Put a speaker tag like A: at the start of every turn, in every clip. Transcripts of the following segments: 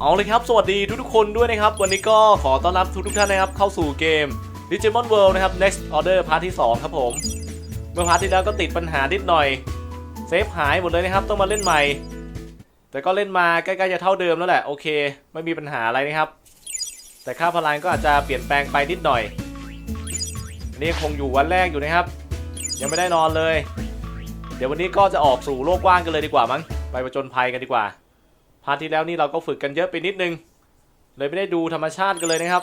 A: เอาเลยครับ สวัสดีทุกๆคนด้วยนะครับ วันนี้ก็ขอต้อนรับทุกๆท่านนะครับ เข้าสู่เกม Digimon World นะครับ Next Order พาร์ทที่ 2 ครับผม เมื่อพาร์ทที่แล้วก็ติดปัญหานิดหน่อย เซฟหายหมดเลยนะครับ ต้องมาเล่นใหม่ แต่ก็เล่นมาใกล้ๆจะเท่าเดิมแล้วแหละ โอเค ไม่มีปัญหาอะไรนะครับ แต่ค่าพลังก็อาจจะเปลี่ยนแปลงไปนิดหน่อย อันนี่คงอยู่วันแรกอยู่นะครับ ยังไม่ได้นอนเลย เดี๋ยววันนี้ก็จะออกสู่โลกกว้างกันเลยดีกว่ามั้ง ไปประจนภัยกันดีกว่าาร์ทที่แล้วนี่เราก็ฝึกกันเยอะไปนิดนึง เลยไม่ได้ดูธรรมชาติกันเลยนะครับ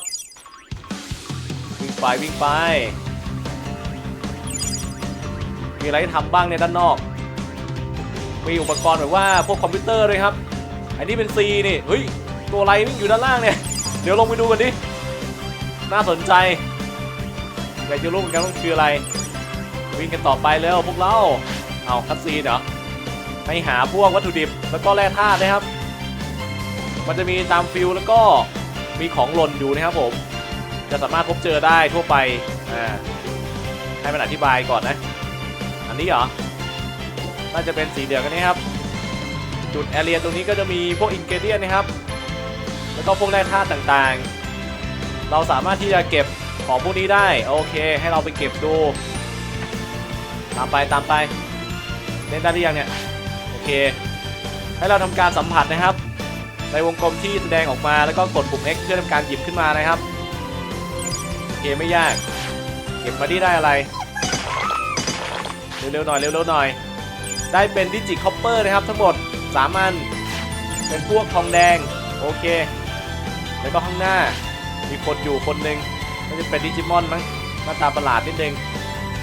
A: วิ่งไปวิ่งไป มีอะไรทำบ้างในด้านนอก มีอุปกรณ์แบบว่าพวกคอมพิวเตอร์ด้วยครับ อันนี้เป็น C นี่เฮ้ยตัวอะไรวิ่งอยู่ด้านล่างเนี่ย เดี๋ยวลงไปดูกันดิ น่าสนใจอยากจะรู้เหมือนกันว่าคืออะไร วิ่งกันต่อไปแล้วพวกเรา เอาคัตซีนเหรอให้หาพวกวัตถุดิบแล้วก็แร่ธาตุนะครับ มันจะมีตามฟิลแล้วก็มีของหล่นอยู่นะครับผม จะสามารถพบเจอได้ทั่วไปอ่าให้มันอธิบายก่อนนะ อันนี้เหรอ น่าจะเป็นสีเหลืองกันนี้ครับ จุดแอเรียตรงนี้ก็จะมีพวกอินเกเดียนนะครับ แล้วก็พวกแร่ธาตุต่างๆ เราสามารถที่จะเก็บของพวกนี้ได้ โอเค ให้เราไปเก็บดู ตามไปตามไป เล่นได้หรือยังเนี่ย โอเค ให้เราทำการสัมผัสนะครับ ในวงกลมที่แสดงออกมาแล้วก็กดปุ่ม X เพื่อทำการหยิบขึ้นมานะครับโอเคไม่ยาก เก็บมาที่ได้อะไร เร็วๆหน่อยเร็วๆหน่อย ได้เป็นดิจิคอปเปอร์นะครับ ทั้งหมด3อัน เป็นพวกทองแดง โอเค แล้วก็ข้างหน้ามีคนอยู่คนหนึ่งน่าจะเป็นดิจิมอนมั้งหน้าตาประหลาดนิดนึง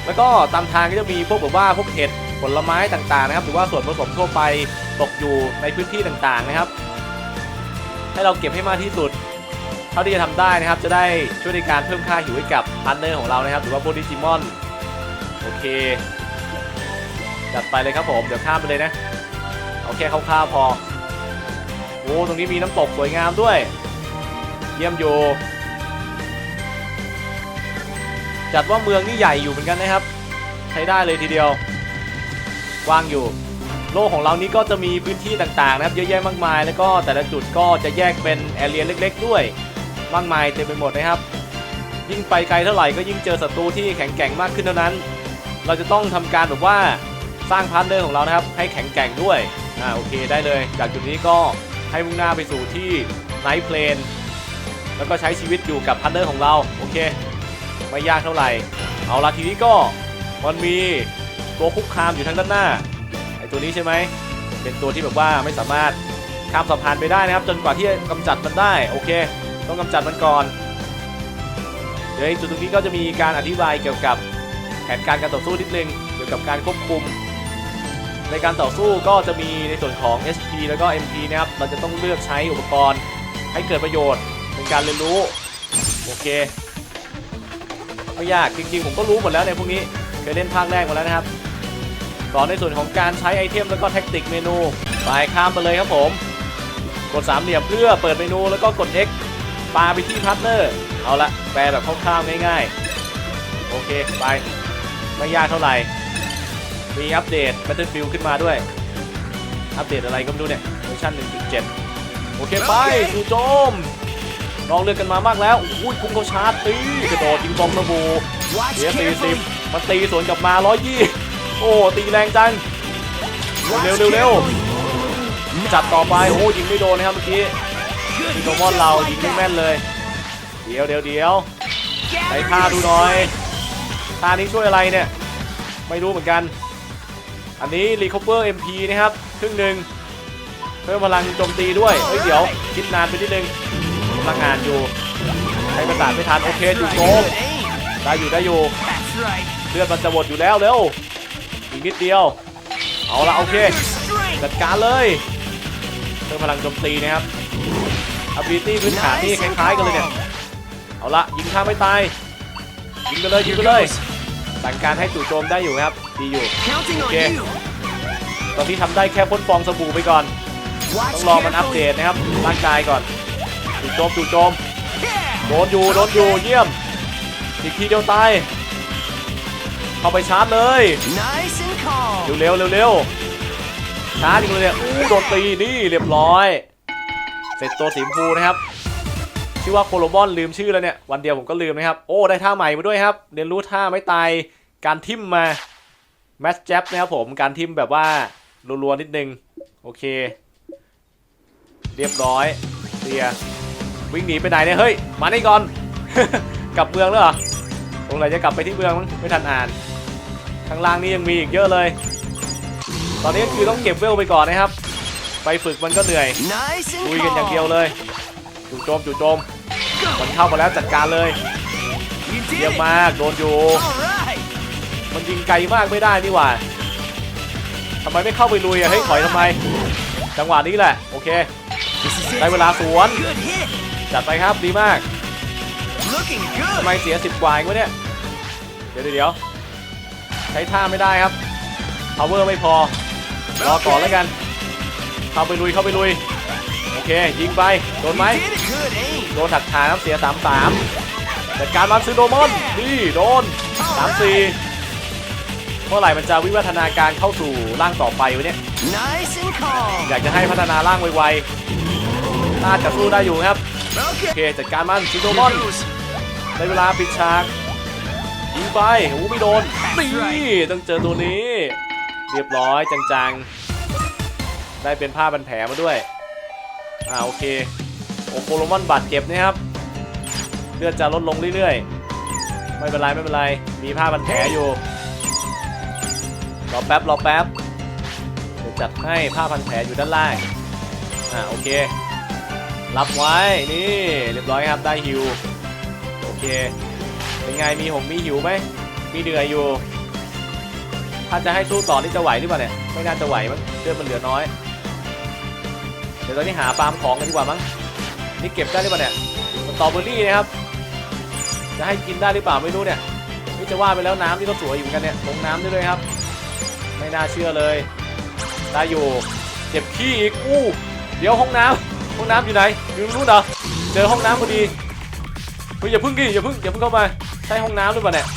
A: แล้วก็ตามทางก็จะมีพวกแบบว่าพวกเห็ดผลไม้ต่างๆนะครับ หรือว่าส่วนผสมทั่วไปตกอยู่ในพื้นที่ต่างๆนะครับ ให้เราเก็บให้มากที่สุด เท่าที่จะทำได้นะครับ จะได้ช่วยในการเพิ่มค่าหิวให้กับพาร์ทเนอร์ของเรานะครับ หรือว่าพวกดิจิมอน โอเค จัดไปเลยครับผม เดี๋ยวข้ามไปเลยนะ เอาแค่คร่าวๆพอ โอ้ตรงนี้มีน้ำตกสวยงามด้วย เยี่ยมอยู่จัดว่าเมืองนี่ใหญ่อยู่เหมือนกันนะครับ ใช้ได้เลยทีเดียววางอยู่ โลกของเรานี้ก็จะมีพื้นที่ต่างๆนะครับเยอะแยะมากมาย แล้วก็แต่ละจุดก็จะแยกเป็นแอเรียเล็ก ๆ ด้วย มากมายเต็มไปหมดนะครับ ยิ่งไปไกลเท่าไหร่ก็ยิ่งเจอศัตรูที่แข็งแกร่งมากขึ้นเท่านั้น เราจะต้องทำการแบบว่าสร้างพาร์ทเนอร์ของเรานะครับ ให้แข็งแกร่งด้วยอ่าโอเคได้เลย จากจุดนี้ก็ให้มุ่งหน้าไปสู่ที่ไนท์เพลนแล้วก็ใช้ชีวิตอยู่กับพาร์ทเนอร์ของเราโอเค ไม่ยากเท่าไหร่ เอาละทีนี้ก็มันมีตัวคุกคามอยู่ทางด้านหน้า ตัวนี้ใช่ไหมเป็นตัวที่แบบว่าไม่สามารถข้ามสะพานไปได้นะครับ จนกว่าที่จะกำจัดมันได้โอเค ต้องกำจัดมันก่อนเดี๋ยวจุดตรงนี้ก็จะมีการอธิบายเกี่ยวกับแผนการการต่อสู้นิดนึงเกี่ยวกับการควบคุม ในการต่อสู้ก็จะมีในส่วนของ SP แล้วก็ MP นะครับเราจะต้องเลือกใช้อุปกรณ์ให้เกิดประโยชน์เป็นการเรียนรู้โอเคไม่ยากจริงๆผมก็รู้หมดแล้วในพวกนี้เคยเล่นภาคแรกมาแล้วนะครับ สอนในส่วนของการใช้ไอเทมแล้วก็แท็กติกเมนูไปข้ามไปเลยครับผม กดสามเหลี่ยมเพื่อเปิดเมนูแล้วก็กด X ปาไปที่พาร์ทเนอร์เอาละแปลแบบคร่าวๆง่ายๆ โอเคไปไม่ยากเท่าไหร่ มีอัปเดต Battlefield ขึ้นมาด้วย อัปเดตอะไรก็ไม่รู้เนี่ยเวอร์ชัน1.7 โอเคไปสู่โจมลองเลือกกันมามากแล้วอุ้ยคุ้มเขาชาร์จตีกระโดดยิงฟองสบู่
B: Watch
A: เสีย
B: carefully.
A: 40มันตีสวนกลับมา120 โอ้ตีแรงจังเร็วเร็วเร็วจัดต่อไปโอ้ยิงไม่โดนนะครับเมื่อกี้
B: มี
A: โดมอนเรายิงไม่แม่นเลย เดี๋ยวเดี๋ยวเดี๋ยวใช้
B: Gather
A: ท่าดูหน่อยท่านี้ช่วยอะไรเนี่ย ไม่รู้เหมือนกัน อันนี้ Recover MP นะครับครึ่งหนึ่งเพิ่มพลังโจมตีด้วยเฮ้ยเดี๋ยวคิดนานไปนิดนึงกำลังงานอยู่ใช้ประสานไม่ทันโอเคอยู่โกงได้อยู่ได้อยู่เลือดมันจะหมดอยู่แล้วเร็ว นิดเดียว เอาละโอเค
B: Gather your strength.
A: จัดการเลยเพิ่มพลังโจมตีนะครับ ability พื้นฐานนี่คล้ายๆกันเลยเนี่ย เอาละยิงข้ามไม่ตาย ยิงไปเลยยิง
B: Here
A: ไปเลย
B: goes.
A: สั่งการให้จู่โจมได้อยู่ครับ ดีอยู่
B: Counting on
A: Okay.
B: you.
A: ตอนนี้ทำได้แค่พ่นฟองสบู่ไปก่อน
B: Watch
A: ต้องรอมันอัปเด
B: carefully.
A: ตนะครับ ร่างกายก่อนจู่โจมจู่โจม
B: Yeah.
A: โดนอยู่โดนอยู่เยี่ยม อีกทีเดียวตาย เข้าไปชาร์จเลย
B: Nice and calm.
A: เร็วเร็วเร็วเร็วช้าจริงเลยเนี่ยอู้โดนตีนี่เรียบร้อยสร็จตัวสีชมพูนะครับ ชื่อว่าโคโลบอนลืมชื่อแล้วเนี่ย วันเดียวผมก็ลืมนะครับ โอ้ ได้ท่าใหม่มาด้วยครับ เรียนรู้ท่าไม่ตาย การทิมมาแมสแจ็บนะครับผม การทิมแบบว่ารัวๆนิดนึง โอเค เรียบร้อยเสียวิ่งหนีไปไหนเนี่ย เฮ้ย มานี่ก่อน กลับเมืองแล้วเหรอตรงไหนจะกลับไปที่เมืองมั้งไม่ทันอ่าน ข้างล่างนี่ยังมีอีกเยอะเลย ตอนนี้ก็คือต้องเก็บเวลไปก่อนนะครับ ไปฝึกมันก็เหนื่อย
B: Nice and
A: ลุยกันอย่างเดียว
B: calm.
A: เลยจู่โจมจู่โจมมันเข้ามาแล้วจัดการเลย
B: You
A: เยี่ย
B: did
A: ม
B: it.
A: มากโดนอยู่
B: All right.
A: มันยิงไกลมากไม่ได้นี่หว่าทำไมไม่เข้าไปลุยอะเฮ้ยถอยทำไม จังหวะนี้แหละโอเค
B: This is
A: ได้
B: it.
A: เวลาสวน
B: Good hit.
A: จัดไปครับดีมาก
B: Looking
A: ทำไม
B: good.
A: เสียสิบกว่าเองวะเนี่ย เดี๋ยวเดี๋ยว ใช้ท่าไม่ได้ครับ power ไม่พอ รอก่อนแล้วกัน เข้าไปลุยเข้าไปลุย โอเค ยิงไป โดนไหม
B: You did it. Good aim.
A: โดนถักทางครับเสียสามสามจัดการมันซื้อโดมอนนี่โดนสามสี่เมื่อไหร่มันจะวิวัฒนาการเข้าสู่ร่างต่อไปวะเนี่ย
B: Nice and calm.
A: อยากจะให้พัฒนาร่างไวๆน่าจะสู้ได้อยู่ครับ โอ
B: Okay.
A: เค จัดการมันซื้อโดมอน
B: Here goes.
A: ได้เวลาปิดฉาก ยิงไปโอ้ไม่โดนนี่ต้องเจอตัวนี้ เรียบร้อยจังๆ ได้เป็นผ้าพันแผลมาด้วย อ่าโอเคโอโคโลมอนบาดเจ็บนะครับ เลือดจะลดลงเรื่อยๆ ไม่เป็นไรไม่เป็นไร มีผ้าพันแผลอยู่ รอแป๊บรอแป๊บเดี๋ยวจัดให้ผ้าพันแผลอยู่ด้านล่าง อ่าโอเค รับไว้ นี่เรียบร้อยครับได้ฮิว โอเค เป็นไงมีหงมีหิวไหมมีเหนื่อยอยู่ ถ้าจะให้สู้ต่อนี่จะไหวหรือเปล่าเนี่ยไม่น่าจะไหวมั้งเลือดมันเหลือน้อย เดี๋ยวตอนนี้หาฟาร์มของกันดีกว่ามั้งนี่เก็บได้หรือเปล่าเนี่ยสตรอเบอรี่นะครับ จะให้กินได้หรือเปล่าไม่รู้เนี่ยนี่จะว่าไปแล้วน้ำนี่ก็สวยอยู่เหมือนกันเนี่ยลงน้ำได้วยครับ ไม่น่าเชื่อเลยได้อยู่เจ็บขี้อีกอู้เดี๋ยวห้องน้ำห้องน้ำอยู่ไหนอยู่รงนู้นเหรอเจอห้องน้ำพอดีเฮ้ยอย่าพึ่งดิอย่าพึ่งอย่าพึ่งเข้ามา ช่ห้องน้ำหรือเปล่าเนี่ย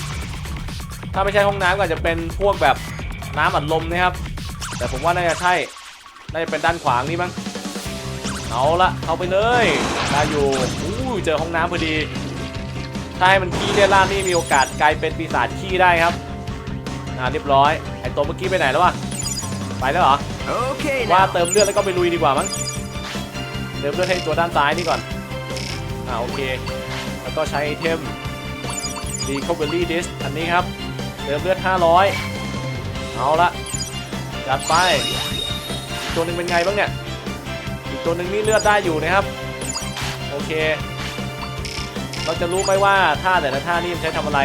A: ถ้าไม่ใช่ห้องน้ำก็อาจจะเป็นพวกแบบน้ำอัดลมนะครับ แต่ผมว่าน่าจะใช่ น่าจะเป็นด้านขวางนี่มั้ง เอาละเข้าไปเลยได้อยู่อู้ยเจอห้องน้ำพอดี ถ้าให้มันขี้เลี่ยนล่างนี่มีโอกาสกลายเป็นปีศาจขี้ได้ครับอ่าเรียบร้อย ไอตัวเมื่อกี้ไปไหนแล้ววะ ไปแล้วเหรอ
B: Okay
A: ว่า
B: now.
A: เติมเลือดแล้วก็ไปลุยดีกว่ามั้ง เติมเลือดให้ตัวด้านซ้ายนี่ก่อน อ่าโอเค แล้วก็ใช้ไอเทม Recovery Disc อันนี้ครับเติมเลือด 500 เอาละจัดไปตัวหนึ่งเป็นไงบ้างเนี่ย อีกตัวหนึ่งนี่เลือดได้อยู่นะครับ โอเค เราจะรู้ไหมว่าท่าแต่ละท่านี่มันใช้ทำอะไร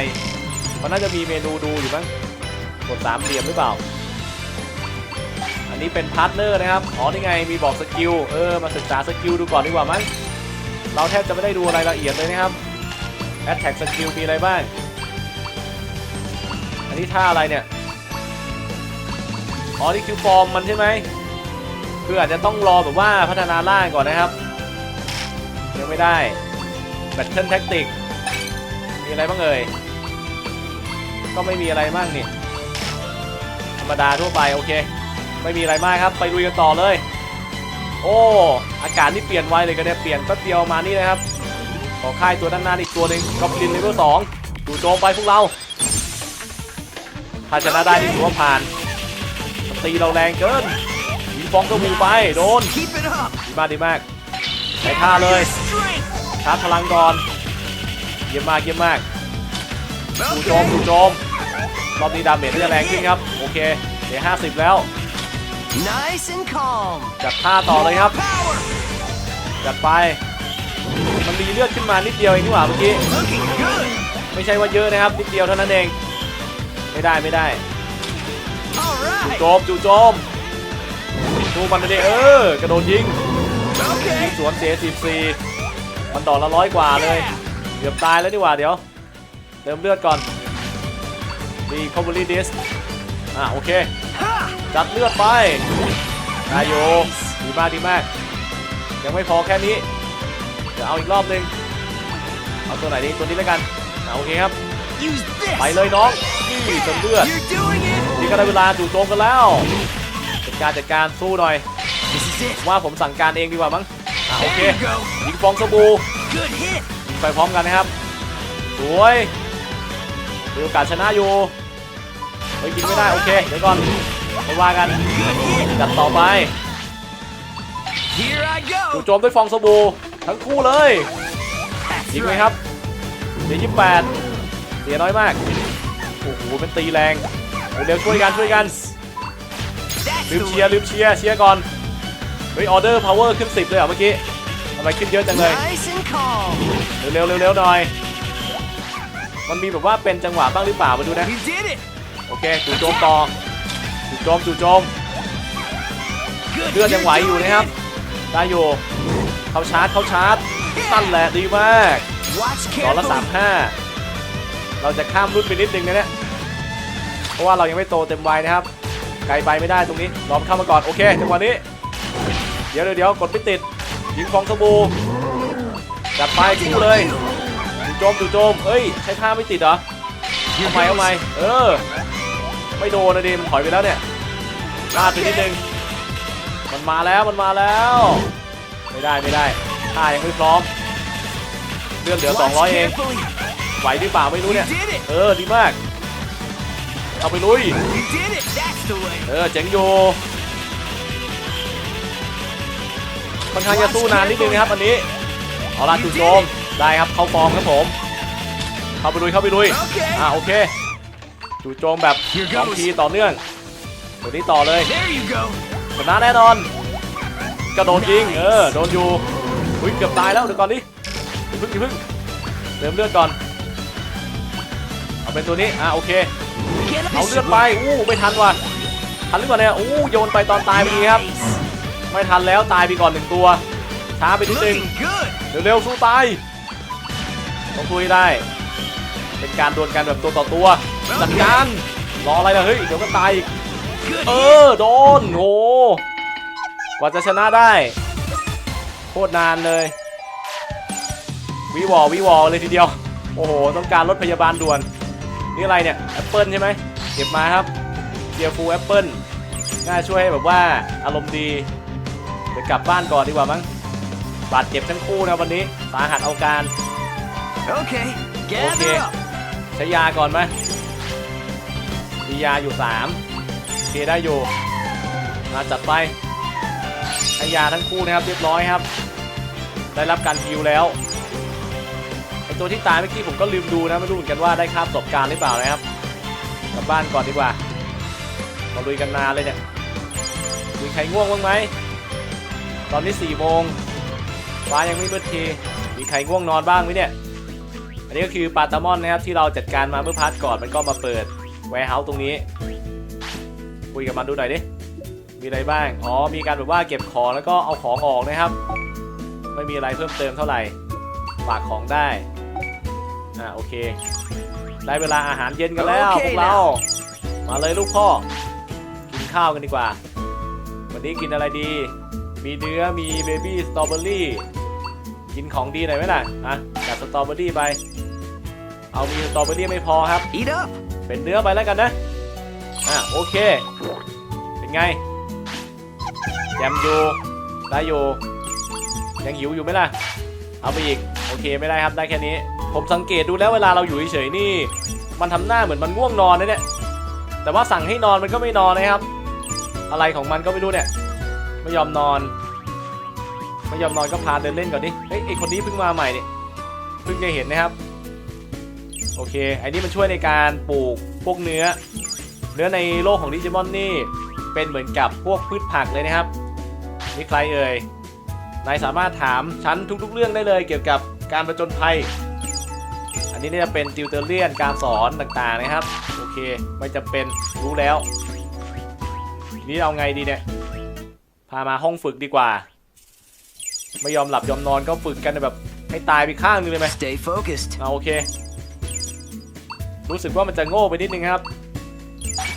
A: มันน่าจะมีเมนูดูอยู่มั้งกดสามเหลี่ยมหรือเปล่า อันนี้เป็นพาร์ทเนอร์นะครับ อ๋อนี่ไงมีบอกสกิล เออ มาศึกษาสกิลดูก่อนดีกว่ามั้ง เราแทบจะไม่ได้ดูรายละเอียดเลยนะครับ แอดแท็กสกิลมีอะไรบ้าง อันนี้ท่าอะไรเนี่ย อ๋อ นี่คือฟอร์มมันใช่ไหม คืออาจจะต้องรอแบบว่าพัฒนาร่างก่อนนะครับ ยังไม่ได้แบตเทิลแท็กติก มีอะไรบ้างเอ่ย ก็ไม่มีอะไรมากนี่ ธรรมดาทั่วไปโอเค ไม่มีอะไรมากครับ ไปลุยกันต่อเลย โอ้ อากาศนี่เปลี่ยนไวเลยกันเนี่ยเปลี่ยนแป๊บเดียวมานี่นะครับ ขอค่ายตัวด้านหน้าอีกตัวหนึ่งกอบลินเลเวลสองดูโจมไปพวกเราถ้าชนะได้นี่ถือว่าผ่านมันตีเราแรงเกินยิงฟองก็มูไปโดน
B: Keep it up.
A: ดีมากดีมากใช้ท่าเลย
B: Strength.
A: ชาร์จพลังก่อนเยี่ยมมากเยี่ยมมากดูโจม
B: Okay.
A: ดูโจมรอบนี้ดาเมจน่าจะแรงขึ้นครับ โอเคเดี๋ยว50 แล้ว
B: Nice and calm.
A: จัดท่าต่อเลยครับ
B: Power.
A: จัดไป มันมีเลือดขึ้นมานิดเดียวเองนี่หว่าเมื่อกี้ ไม่ใช่ว่าเยอะนะครับนิดเดียวเท่านั้นเอง ไม่ได้ไม่ได้จู่โจมจู่โจมดูมันเลยเออกระโดดยิงยิงสวนเสีย14มันดอกละร้อยกว่าเลยเกือบตายแล้วนี่หว่าเดี๋ยวเติมเลือดก่อนดีคอมบูรีดิสอะโอเคจัดเลือดไปได้โยดีมากดีมาก ยังไม่พอแค่นี้ ดี๋ยวเอาอีกรอบหนึงเอาตัวไหนดีตัวนี้แล้วกันอะโอเคครับ
B: Use this.
A: ไปเลยน้องนี่เติมเลือด
B: You're doing it.
A: นี่ก็ได้เวลาจู่โจมกันแล้วจัดการจัดการสู้หน่อย
B: This is it.
A: ว่าผมสั่งการเองดีกว่ามั้งอะโอเค
B: There you go.
A: ยิงฟองสบู่
B: Good hit.
A: ยิงไปพร้อมกันนะครับสวยมีโอกาสชนะอยู่เฮ้ยยิงไม่ได้โอเคเดี๋ยวก่อนไปว่ากัน
B: Good hit.
A: จัดต่อไป
B: Here I
A: จู่
B: go.
A: โจมด้วยฟองสบู่ ทั้งคู่เลยยิงไหมครับเดี๋ยวยี่แปดเสียน้อยมากโอ้โหเป็นตีแรงเดี๋ยวช่วยกันช่วยกันลืมเชียร์ลืมเชียร์เชียร์ก่อนเฮ้ยออเดอร์พาวเวอร์ขึ้น10เลยเหรอเมื่อกี้ทำไมขึ้นเยอะจังเลย
B: Nice and calm.
A: เร็วๆเร็วๆหน่อยมันมีแบบว่าเป็นจังหวะบ้างหรือเปล่ามาดูนะโอเคจู่โจมต่อจู่โจมจู่โจมเลือดยังไหวอยู่นะครับได้อยู่ เขาชาร์จเขาชาร์จนั่นแหละดีมาก
B: it. Watch
A: ต่อละ
B: carefully.
A: สามห้าเราจะข้ามรุ่นไปนิดนึงนะเนี่ยเพราะว่าเรายังไม่โตเต็มวัยนะครับ ไกลไปไม่ได้ตรงนี้รอมนเข้ามาก่อนโอเคจังหวะนี้ เดี๋ยวเดี๋ยวเดี๋ยวกดไม่ติดยิงฟองสบู่จัดไปคู่เลยจู่โจมจู่โจมเอ้ยใช้ท่าไม่ติดเหรอ
B: Here
A: เอาใหม่เอาใหม่
B: goes.
A: เออ ไม่โดนนะดิมันถอยไปแล้วเนี่ยลาดไปนิดนึงมันมาแล้วมันมาแล้ว ไม่ได้ไม่ได้ท่ายังไม่พร้อมเลือดเหลือ
B: Watch
A: 200 เอง
B: carefully.
A: ไหวหรือเปล่าไม่รู้
B: You
A: เนี่ย
B: did it.
A: เออดีมาก เอาไปลุย
B: You did it. That's the way.
A: เออเจ๋งอยู่ค่อนข้างจะสู้นานนิดนึงนะครับอันนี้ เอาล่ะจู่โจมได้ครับเข้าฟอร์มครับผม เข้าไปลุยเข้าไปลุย
B: Okay.
A: อ่าโอเคจู่โจมแบบ
B: Here
A: สอง
B: goes.
A: ทีต่อเนื่องตัวนี้ต่อเลย
B: There you go.
A: ชนะแน่นอน กระโดดยิงเออโดนอยู่อุ้ยเกือบตายแล้วเดี๋ยวก่อนดิอย่าเพึ่งเพึ่งเติมเลือดก่อน เอาเป็นตัวนี้อ่าโอเคเอาเลือดไปอู้ไม่ทันว่ะทันหรือเปล่าเนี่ยอู้โยนไปตอนตายไปดีครับไม่ทันแล้วตายไปก่อนหนึ่งตัวช้าไปนิดนึงเร็วๆสู้ตายต้องคุยได้ เป็นการดวลกันแบบตัวต่อตัวจัดการรออะไรล่ะเฮ้ยเดี๋ยวก็ตายอีกเออโดนโห กว่าจะชนะได้ โคตรนานเลยวิวอวิวอเลยทีเดียว โอ้โห ต้องการรถพยาบาลด่วน นี่อะไรเนี่ยแอปเปิลใช่ไหมเก็บมาครับเจียฟูแอปเปิลน่าช่วยให้แบบว่าอารมณ์ดีเดี๋ยวกลับบ้านก่อนดีกว่ามั้งบาดเจ็บทั้งคู่นะวันนี้สาหัสเอาการ
B: Okay.
A: Okay.
B: Gather up.
A: ใช้ยาก่อนไหมมียาอยู่3โอเคได้อยู่มาจัดไป ใช้ยาทั้งคู่นะครับเรียบร้อยครับ ได้รับการฮิวแล้วไอตัวที่ตายเมื่อกี้ผมก็ลืมดูนะไม่รู้เหมือนกันว่าได้ค่าประสบการณ์หรือเปล่านะครับกลับบ้านก่อนดีกว่ามาลุยกันนานเลยเนี่ยมีใครง่วงบ้างไหมตอนนี้4โมงฟ้ายังไม่มืดทีมีใครง่วงนอนบ้างไหมเนี่ยอันนี้ก็คือปาตามอนนะครับที่เราจัดการมาเมื่อพาร์ทก่อนมันก็มาเปิดแวร์เฮาส์ตรงนี้ คุยกับมันดูหน่อยดิ มีอะไรบ้าง อ๋อ มีการแบบว่าเก็บของแล้วก็เอาของออกนะครับ ไม่มีอะไรเพิ่มเติมเท่าไหร่ ฝากของได้ อ่าโอเค ได้เวลาอาหารเย็นกันแล้ว
B: โอเค
A: พวกเรา มาเลยลูกพ่อ กินข้าวกันดีกว่า วันนี้กินอะไรดี มีเนื้อ มีเบบี้สตรอเบอรี่ กินของดีหน่อยไหมล่ะ อะจัดสตรอเบอรี่ไป เอามีสตรอเบอรี่ไม่พอครับ
B: Eat up.
A: เป็นเนื้อไปแล้วกันนะ อะโอเค เป็นไง แจมอยู่ได้อยู่ยังหิวอยู่ไหมล่ะ เอาไปอีก โอเคไม่ได้ครับได้แค่นี้ ผมสังเกตดูแล้วเวลาเราอยู่เฉยๆนี่ มันทำหน้าเหมือนมันง่วงนอนนะเนี่ยแต่ว่าสั่งให้นอนมันก็ไม่นอนนะครับ อะไรของมันก็ไม่รู้เนี่ย ไม่ยอมนอน ไม่ยอมนอนก็พาเดินเล่นก่อนดิเฮ้ยไอคนนี้เพิ่งมาใหม่เนี่ยเพิ่งได้เห็นนะครับ โอเคไอันนี้มันช่วยในการปลูกพวกเนื้อ เนื้อในโลกของดิจิมอนนี่ เป็นเหมือนกับพวกพืชผักเลยนะครับนี่ใครเอ่ยนายสามารถถามฉันทุกๆ เรื่องได้เลย เกี่ยวกับการประจนภัย อันนี้เนี่ยจะเป็นติวเตอร์เลียนการสอนต่างๆนะครับ โอเคไม่จำเป็นรู้แล้ว นี่เอาไงดีเนี่ยพามาห้องฝึกดีกว่า ไม่ยอมหลับยอมนอนก็ฝึกกันแบบให้ตายไปข้างนึงเลยไหม
B: Stay focused.
A: เอาโอเค รู้สึกว่ามันจะโง่ไปนิดนึงครับ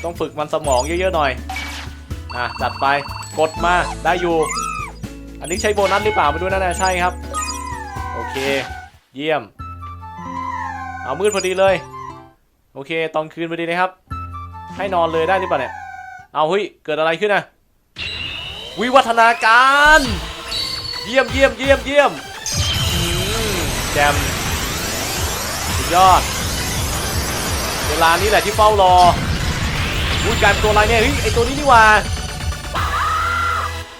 A: ต้องฝึกมันสมองเยอะๆหน่อย อะจัดไปกดมาได้อยู่ อันนี้ใช้โบนัสหรือเปล่าไม่รู้นะนะใช่ครับ โอเค เยี่ยม เอามืดพอดีเลย โอเค ตอนคืนพอดีนะครับ ให้นอนเลยได้หรือเปล่าเนี่ยเอาเฮ้ยเกิดอะไรขึ้นนะวิวัฒนาการ เยี่ยมเยี่ยมเยี่ยมเยี่ยมอืมแจมสุดยอด เวลานี้แหละที่เฝ้ารอวุ้ยการตัวอะไรเนี่ยเฮ้ยไอตัวนี้นี่ว่า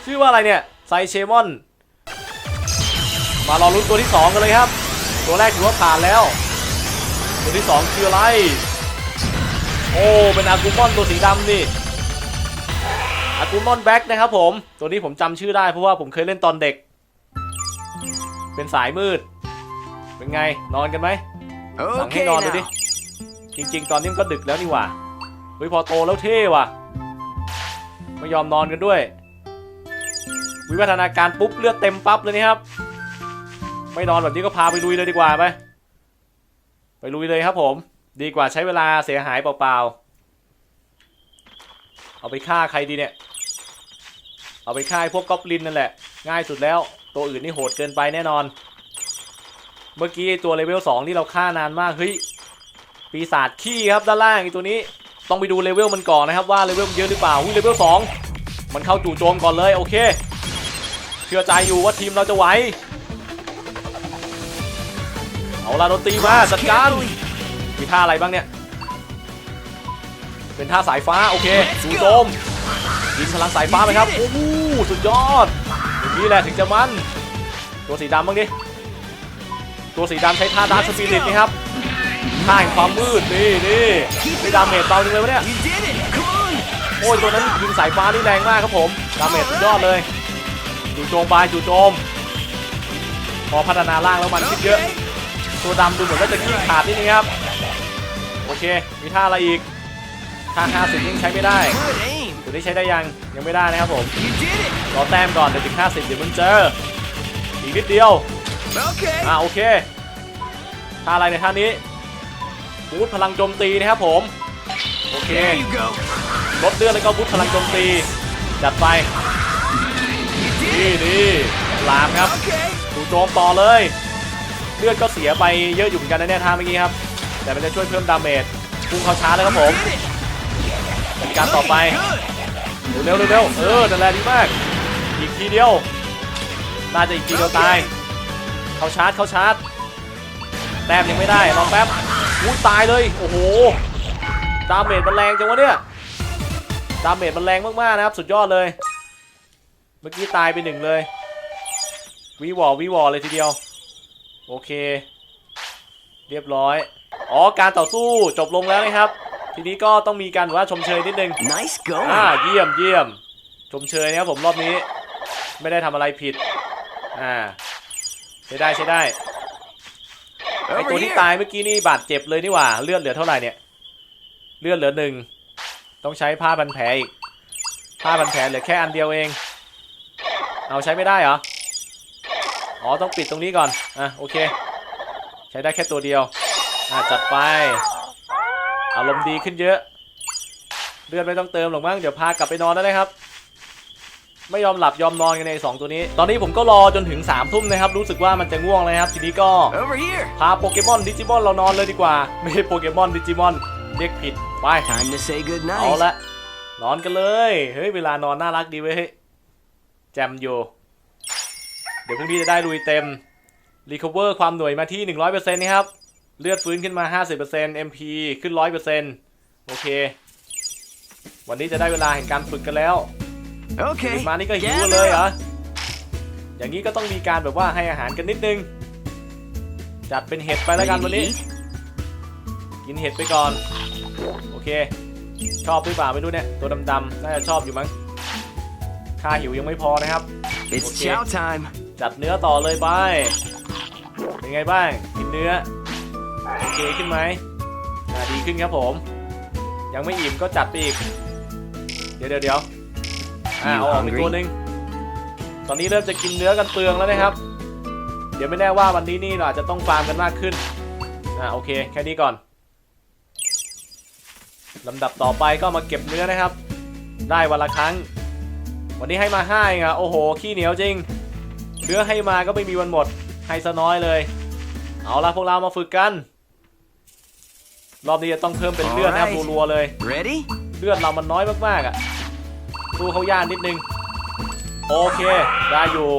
A: ชื่อว่าอะไรเนี่ยไซเชมอน มารอลุ้นตัวที่ 2 กันเลยครับ ตัวแรกถือว่าผ่านแล้ว ตัวที่ 2 คืออะไร โอ้ เป็นอากูมอนตัวสีดำนี่อากูมอนแบ็กนะครับผม ตัวนี้ผมจำชื่อได้เพราะว่าผมเคยเล่นตอนเด็ก เป็นสายมืด เป็นไงนอนกันไหมสั่งให้
B: Okay
A: นอนดูดิ
B: now.
A: จริง ๆ ตอนนี้มันก็ดึกแล้วนี่หว่าเฮ้ยพอโตแล้วเท่ว่ะ ไม่ยอมนอนกันด้วย วิวัฒนาการปุ๊บเลือดเต็มปั๊บเลยนี่ครับ ไม่นอนแบบนี้ก็พาไปลุยเลยดีกว่าไปไปลุยเลยครับผม ดีกว่าใช้เวลาเสียหายเปล่าๆ เอาไปฆ่าใครดีเนี่ย เอาไปฆ่าพวกก๊อบลินนั่นแหละ ง่ายสุดแล้ว ตัวอื่นนี่โหดเกินไปแน่นอน เมื่อกี้ตัวเลเวล2ที่เราฆ่านานมากเฮ้ยปีศาจขี้ครับด้านล่างไอตัวนี้ต้องไปดูเลเวลมันก่อนนะครับว่าเลเวลมันเยอะหรือเปล่าอุ้ยเลเวล2มันเข้าจู่โจมก่อนเลยโอเค เชื่อใจอยู่ว่าทีมเราจะไหว เอาลาดนตรีมาจัดการมีท่าอะไรบ้างเนี่ย เป็นท่าสายฟ้าโอเคจู่โจมยิงพลังสายฟ้าไปครับ โอ้โหสุดยอดอย่างนี้แหละถึงจะมัน ตัวสีดำบ้างดิ ตัวสีดำใช้ท่าดาร์คสปิริตนี่ครับท่าแห่งความมืดนี่นี่ไม่ดาเมจเบาจังเลยวะเนี่ย
B: You did it. Come on.
A: โอ้ยตัวนั้นยิงสายฟ้านี่แรงมากครับผม ดาเมจสุดยอดเลย จู่โจมไปจู่โจม พอพัฒนาร่างแล้วมันคิดเยอะ
B: Okay.
A: ตัวดำดูเหมือนว่าจะขี้ขาดนิดนึงครับ โอเค มีท่าอะไรอีกท่า50ยังใช้ไม่ได้
B: Good aim.
A: ตัวนี้ใช้ได้ยังยังไม่ได้นะครับผม
B: You did it.
A: รอแต้มก่อนเดี๋ยวถึง50เดี๋ยวมึงเจออีกนิดเดียว
B: Okay.
A: อ่าโอเคท่าอะไรในท่านี้บูทพลังโจมตีนะครับผมโอเค
B: There you go.
A: ลดเลือดแล้วก็บูทพลังโจมตีจัดไป
B: You
A: นี่
B: did it.
A: นี่ลามครับดูโจมต่อเลย เลือดก็เสียไปเยอะอยู่เหมือนกันนะเนี่ยท่าเมื่อกี้ครับ แต่มันจะช่วยเพิ่มดาเมจพุ่งเข้าชาร์จเลยครับผม
B: Did it.
A: จัดการต่อไป
B: Good.
A: เร็วเร็วเออนั่นแหละดีมาก อีกทีเดียว น่าจะอีกทีเดียวตาย เข้าชาร์จเข้าชาร์จ แต้มยังไม่ได้รองแป๊บอุ้ตายเลย โอ้โห ดาเมจมันแรงจังวะเนี่ย ดาเมจมันแรงมากๆนะครับ สุดยอดเลย เมื่อกี้ตายไปหนึ่งเลยวีวอวีวอเลยทีเดียว โอเค เรียบร้อย อ๋อ การต่อสู้จบลงแล้วนะครับ ทีนี้ก็ต้องมีการแบบว่าชมเชยนิดนึง
B: Nice
A: อ่า
B: going.
A: เยี่ยมเยี่ยม ชมเชยนะครับผมรอบนี้ ไม่ได้ทำอะไรผิด อ่าใช้ได้ใช้ได้ไอ
B: Over
A: ตัวที่
B: here.
A: ตายเมื่อกี้นี่บาดเจ็บเลยนี่หว่า เลือดเหลือเท่าไหร่เนี่ย เลือดเหลือหนึ่ง ต้องใช้ผ้าพันแผลอีก ผ้าพันแผลเหลือแค่อันเดียวเอง เอาใช้ไม่ได้เหรอ อ๋อต้องปิดตรงนี้ก่อน อะโอเค ใช้ได้แค่ตัวเดียว อะจัดไป อารมณ์ดีขึ้นเยอะ เลือดไม่ต้องเติมหรอกมั้งเดี๋ยวพากลับไปนอนได้เลยครับ ไม่ยอมหลับยอมนอนกันในสองตัวนี้ ตอนนี้ผมก็รอจนถึง3ามทุ่มนะครับ รู้สึกว่ามันจะง่วงเลยครับ ทีนี้ก็
B: Over here.
A: พาโปเกมอนดิจิมอนเรานอนเลยดีกว่า ไม่ใช่โปเกมอนดิจิมอนเรียกผิดไป
B: Time to say good
A: เอา
B: night.
A: ละนอนกันเลย เฮ้ย เวลานอนน่ารักดีเว้ยเฮ้ย แจมอยู่ เดี๋ยวพรุ่งนี้จะได้ลุยเต็มรีค o เวอร์ความหน่วยมาที่ 100%นี่ครับ เลือดฟื้นขึ้นมา 50% MP ขึ้น 100%โอเค วันนี้จะได้เวลาแห่งการฝึกกันแล้ว
B: Okay.
A: ตื่นมานี่ก็หิว
B: Gather
A: เลยเหร
B: up.
A: ออย่างนี้ก็ต้องมีการแบบว่าให้อาหารกันนิดนึง จัดเป็นเห็ดไปแล้วกัน
B: Ready
A: วัน
B: to
A: นี้
B: eat?
A: กินเห็ดไปก่อน โอเค ชอบหรือเปล่าไม่รู้เนี่ย ตัวดำๆน่าจะชอบอยู่มั้ง ค่าหิวยังไม่พอนะครับ
B: It's
A: Okay.
B: chow time.
A: จัดเนื้อต่อเลยไป เป็นไงบ้างกินเนื้อ โอเคขึ้นไหมอ่าดีขึ้นครับผม ยังไม่อิ่มก็จัดไปอีก เดี๋ยวเดี๋ยวเดี๋ยวอ่า
B: You
A: เอาออกไป
B: hungry?
A: ตัวหนึ่งตอนนี้เริ่มจะกินเนื้อกันเปลืองแล้วนะครับ เดี๋ยวไม่แน่ว่าวันนี้นี่เราอาจจะต้องฟาร์มกันมากขึ้น อ่าโอเคแค่นี้ก่อนลำดับต่อไปก็มาเก็บเนื้อนะครับ ได้วันละครั้ง วันนี้ให้มาห้าเองอะโอ้โห ขี้เหนียวจริงเนื้อให้มาก็ไม่มีวันหมด ให้ซะน้อยเลย เอาละพวกเรามาฝึกกัน รอบนี้จะต้องเพิ่มเป็นเลือดนะครับ
B: Alright.
A: รัวๆเลย
B: Ready?
A: เลือดเรามันน้อยมากๆอะสู้เขาย่านนิดนึง โอเค ได้อยู่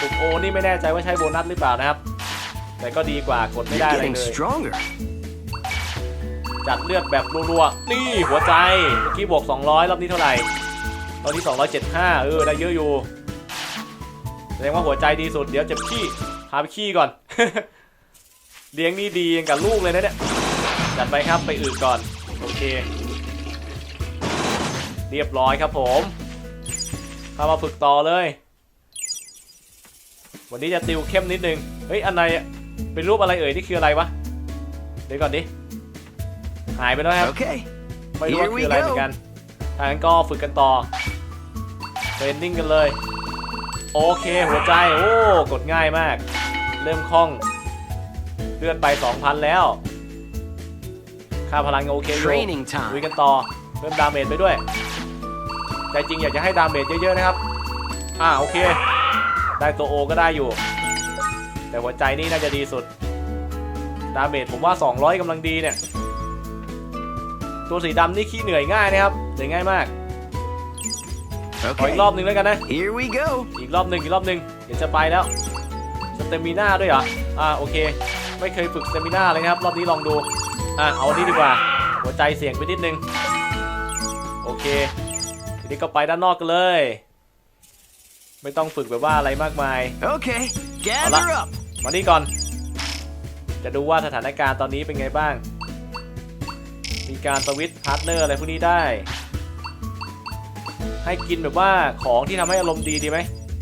A: ปุ่มโอนี่ไม่แน่ใจว่าใช้โบนัสหรือเปล่านะครับ แต่ก็ดีกว่ากดไม่
B: You're
A: ได้อะไร
B: getting
A: เลย
B: stronger.
A: จัดเลือดแบบรัวๆ นี่หัวใจเมื่อกี้บวก 200 รอบนี้เท่าไหร่ รอบนี้ 275 เออ ได้เยอะอยู่ แสดงว่าหัวใจดีสุด เดี๋ยวเจ็บขี้พาไปขี้ก่อน เลี้ยงนี่ดีอย่างกับลูกเลยนะเนี่ย จัดไปครับไปอืดก่อน โอเค เรียบร้อยครับผม เข้ามาฝึกต่อเลย วันนี้จะติวเข้มนิดนึง เฮ้ย อันไหนอะเป็นรูปอะไรเอ่ย นี่คืออะไรวะ เดี๋ยวก่อนดิ หายไปแล้วครับ
B: Okay.
A: ไม่รู้ว่า
B: Here we
A: คืออะไรเหมือนกันทางนั้นก็ฝึกกันต่อเท รนนิ่งกันเลย โอเคหัวใจ โอ้ กดง่ายมาก เริ่มคล่อง เลื่อนไป 2,000 แล้ว ค่าพลังยังโอเคอยู่
B: Training
A: ลุย
B: time.
A: กันต่อ เพิ่มดาเมจไปด้วยใจจริงอยากจะให้ดาเมจเยอะ ๆ นะครับ อ่าโอเค ได้ตัวโอก็ได้อยู่ แต่หัวใจนี่น่าจะดีสุด ดาเมจผมว่า 200กำลังดีเนี่ย ตัวสีดำนี่ขี้เหนื่อยง่ายนะครับเหนื่อยง่ายมาก ขอ
B: Okay.
A: อีกรอบหนึ่งแล้วกันนะ
B: Here we go.
A: อีกรอบหนึ่งอีกรอบหนึ่งเดี๋ยวจะไปแล้วสเตมิน่าด้วยเหรออ่าโอเค ไม่เคยฝึกสเตมิน่าเลยนะครับ รอบนี้ลองดูอ่าเอาอันนี้ดีกว่า หัวใจเสี่ยงไปนิดนึง โอเคทีนี้ก็ไปด้านนอกกันเลย ไม่ต้องฝึกแบบว่าอะไรมากมาย
B: Okay. Gather up.
A: มานี่ก่อน จะดูว่าสถานการณ์ตอนนี้เป็นไงบ้าง มีการสวิตช์พาร์ทเนอร์อะไรพวกนี้ได้ ให้กินแบบว่าของที่ทำให้อารมณ์ดีดีไหม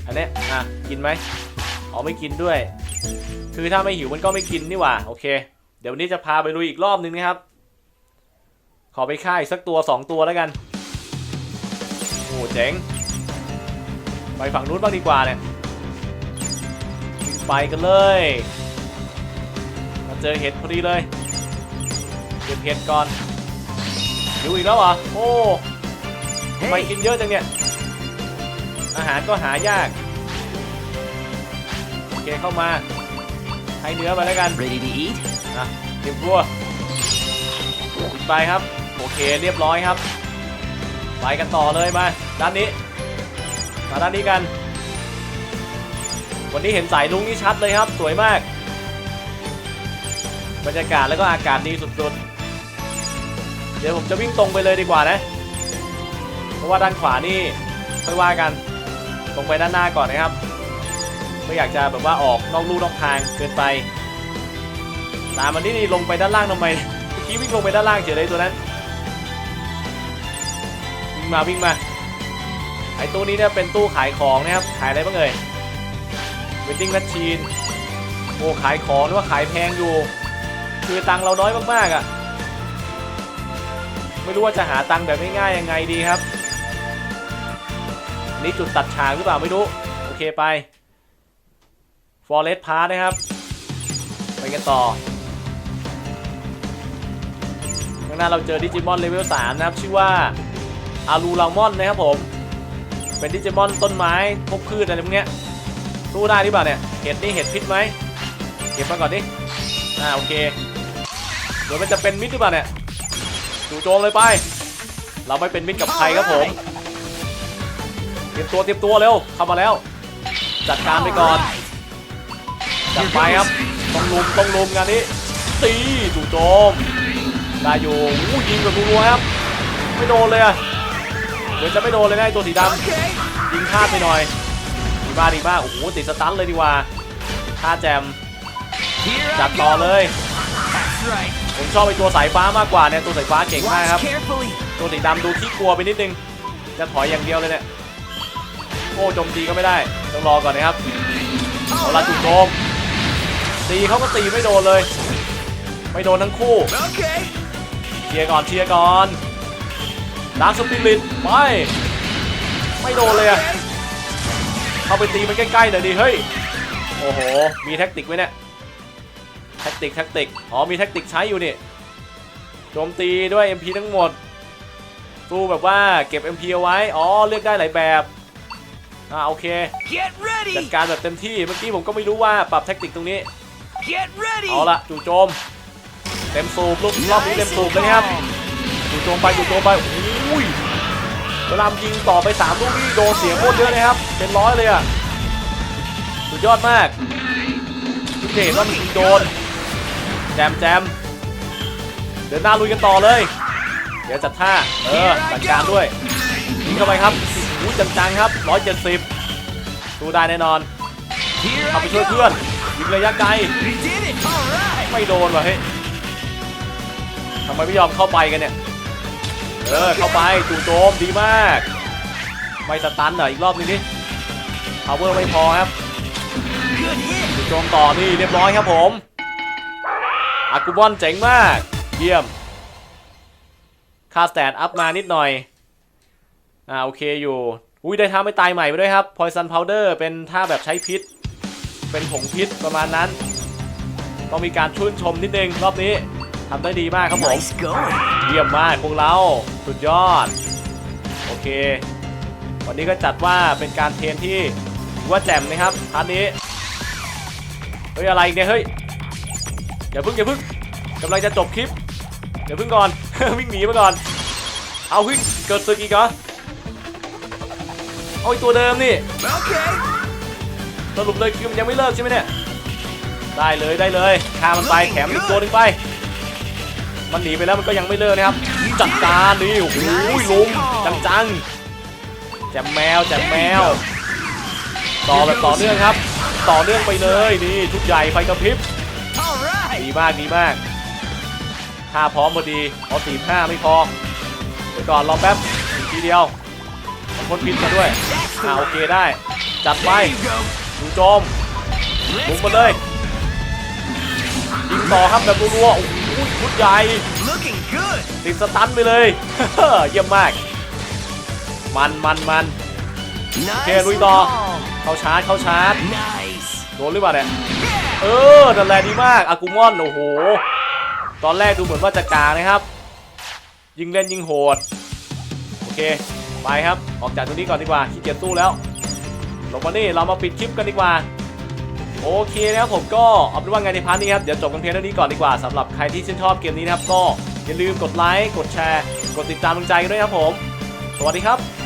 A: อันนี้อะกินไหมอ๋อไม่กินด้วย คือถ้าไม่หิวมันก็ไม่กินนี่หว่าโอเค เดี๋ยววันนี้จะพาไปลุยอีกรอบนึงนะครับ ขอไปฆ่าอีกสักตัวสองตัวแล้วกันโอ้เจ๋งไปฝั่งนู้นบ้างดีกว่าเนี่ยไปกันเลยมาเจอเห็ดพอดีเลยเก็บเห็ดก่อนอยู่อีกแล้วเหรอโอ้ ทำไม
B: Hey.
A: กินเยอะจังเนี่ย อาหารก็หายาก โอเคเข้ามา ให้เนื้อไปแล้วกัน
B: Ready to eat?
A: นะเก็บวัวปิดไปครับ โอเคเรียบร้อยครับ ไปกันต่อเลยมา ด้านนี้ มาด้านนี้กัน วันนี้เห็นสายลุงนี่ชัดเลยครับ สวยมาก บรรยากาศแล้วก็อากาศดีสุดๆ เดี๋ยวผมจะวิ่งตรงไปเลยดีกว่านะเพราะ ว่าด้านขวานี่ค่อยว่ากันตรงไปด้านหน้าก่อนนะครับไม่อยากจะแบบว่าออกนอกลู่นอกทางเกินไป ตามมันนี่นี่ลงไปด้านล่างทำไมเมื่อกี้วิ่งลงไปด้านล่างเฉยเลยตัวนั้นวิ่งมาวิ่งมาไอ้ตู้นี้เนี่ยเป็นตู้ขายของนะครับขายอะไรบ้างเอ่ยเวดดิ้งแมชชีนโอ้ขายของหรือว่าขายแพงอยู่ คือตังเราน้อยมากๆอะ่ะไม่รู้ว่าจะหาตังแบบง่ายๆยังไงดีครับ นี่จุดตัดฉากหรือเปล่าไม่รู้ โอเคไป Forest Park นะครับ ไปกันต่อ ข้างหน้าเราเจอดิจิมอนเลเวล3นะครับ ชื่อว่าอารูลามอนนะครับผม เป็นดิจิมอนต้นไม้พวกพืชอะไรพวกเนี้ยสู้ได้หรือเปล่าเนี่ย เห็ดนี่เห็ดพิษไหมเก็บมาก่อนดิ อ่าโอเคเดี๋ยวมันจะเป็นมิตรหรือเปล่าเนี่ยจู่โจมเลยไป เราไม่เป็นมิตรกับใครครับผม รียมตัวเตรียมตัวเร็วเข้ามาแล้ว จัดการไปก่อนจัดไปครับต้องลุมต้องลุมงานนี้ตีจู่โจมได้อยู่อู้ยิงแบบรัวครับ ไม่โดนเลยอะเหมือนจะไม่โดนเลยนะไอตัวสีดำยิงพลาดไปหน่อยดีมากดีมากโอ้โหติดสตันเลยดีกว่าท่าแจมจัดต่อเลยผมชอบไอตัวสายฟ้ามากกว่าเนี่ยตัวสายฟ้าเก่งมากครับ ตัวสีดำดูขี้กลัวไปนิดนึง จะถอยอย่างเดียวเลยเนี่ย โอ้โจมตีก็ไม่ได้ ต้องรอก่อนนะครับเอาละจุดโจมตีเขาก็ตีไม่โดนเลย ไม่โดนทั้งคู่
B: Okay.
A: เชียร์ก่อนเชียร์ก่อนดาร์คสปิริตไปไม่โดนเลยอะเข้าไปตีมันใกล้ๆหน่อยดิเฮ้ยโอ้โหมีแท็กติกไหมเนี่ยแท็กติกแท็กติกอ๋อมีแท็กติกใช้อยู่นี่โจมตีด้วย MP ทั้งหมดตู้แบบว่าเก็บ MP เอาไว้ อ๋อ เลือกได้หลายแบบ อ่าโอเค
B: Get
A: จัด
B: ready.
A: การแบบเต็มที่ เมื่อกี้ผมก็ไม่รู้ว่าปรับแท็กติกตรงนี้
B: Get ready.
A: เอาละจู่โจม เต็มสูบลูกรอบนี้เต็มสูบเลยนะครับจู่โจมไปจู่โจมไปโอ้ยเวลายิงต่อไป 3 ลูกนี่โดนเสียโคตรเยอะเลยครับ เป็นร้อยเลยอะ สุดดยอดมากทุกเห็นว่ามันยิงโดน แจมแจมเดินหน้าลุยกันต่อเลย เดี๋ยวจัดท่า เออจัดการด้วยยิงเข้าไปครับโอ้จังๆครับ170สู้ได้แน่นอนเข้าไปช่วยเพื่อนยิงระยะไกลไม่โดนว่ะเฮ้ยทำไมไม่ยอมเข้าไปกันเนี่ยเออเข้าไปจู่โจมดีมาก ไม่สตันหน่อยอีกรอบนึงดิ power ไม่พอครับจู่โจมต่อนี่เรียบร้อยครับผมอากูบอนเจ๋งมาก เยี่ยมค่าสแตทอัพมานิดหน่อย อ่าโอเคอยู่ อุ้ยได้ท่าไม่ตายใหม่ไปด้วยครับ poison powder เป็นท่าแบบใช้พิษ เป็นผงพิษประมาณนั้น ต้องมีการชื่นชมนิดนึงรอบนี้ทำได้ดีมากครับผม
B: Nice going.
A: เยี่ยมมากพวกเรา สุดยอด โอเค วันนี้ก็จัดว่าเป็นการเทรนที่ถือว่าแจ่มนะครับพาร์ทนี้ เฮ้ยอะไรอีกเนี่ยเฮ้ย อย่าเพึ่งอย่าเพึ่งกำลังจะจบคลิปอย่าเพึ่งก่อน วิ่งหนีมาก่อน เอาวิ่งเกิดศึกอีกเหรอ เอาไอ้ตัวเดิมนี่
B: Okay.
A: สรุปเลยคือมันยังไม่เลิกใช่ไหมเนี่ยได้เลยได้เลยฆ่ามันไปแถมอีกตัวหนึงไป มันหนีไปแล้วมันก็ยังไม่เลิกนะครับจัดการนี่โอ้โหลุมจังๆแจมแมวแจมแมว ต่อแบบต่อเนื่องครับ ต่อเนื่องไปเลยนี่ชุดใหญ่ไฟกระพริบ
B: All right.
A: ดีมากดีมากท่าพร้อมพอดีเอาสี่ห้าไม่พอเดี๋ยวก่อนรอแป๊บอีกทีเดียว มันพ่นพิษมาด้วย
B: That's
A: อ่า
B: the
A: โอเคได้ จัดไป
B: There you go.
A: ดูโจมบุก
B: Let's
A: มาเลยยิงต่อครับแบบรัวๆโอ้โหชุดใหญ่
B: Looking good.
A: ติดสตันไปเลยเยี่ยมมาก มันมันมัน
B: Nice.
A: Okay,
B: and
A: Luis Đò.
B: calm.
A: เข้าชาร์จเข้าชาร์จ
B: Nice.
A: โดนหรือเปล่าเนี่ย
B: Yeah.
A: เออนั่นแหละดีมากอากูมอนโอ้โห ตอนแรกดูเหมือนว่าจะกลางนะครับ ยิงเล่นยิงโหด โอเค ไปครับ ออกจากตรงนี้ก่อนดีกว่าขี้เกียจสู้แล้วลงมานี่เรามาปิดคลิปกันดีกว่า โอเคนะครับผมก็เอาเป็นว่าไงในพาร์ทนี้ครับ เดี๋ยวจบกันเพียงเท่านี้ก่อนดีกว่าสำหรับใครที่ชื่นชอบเกมนี้นะครับ ก็อย่าลืมกดไลค์ กดแชร์ กดติดตามกำลังใจกันด้วยครับผม สวัสดีครับ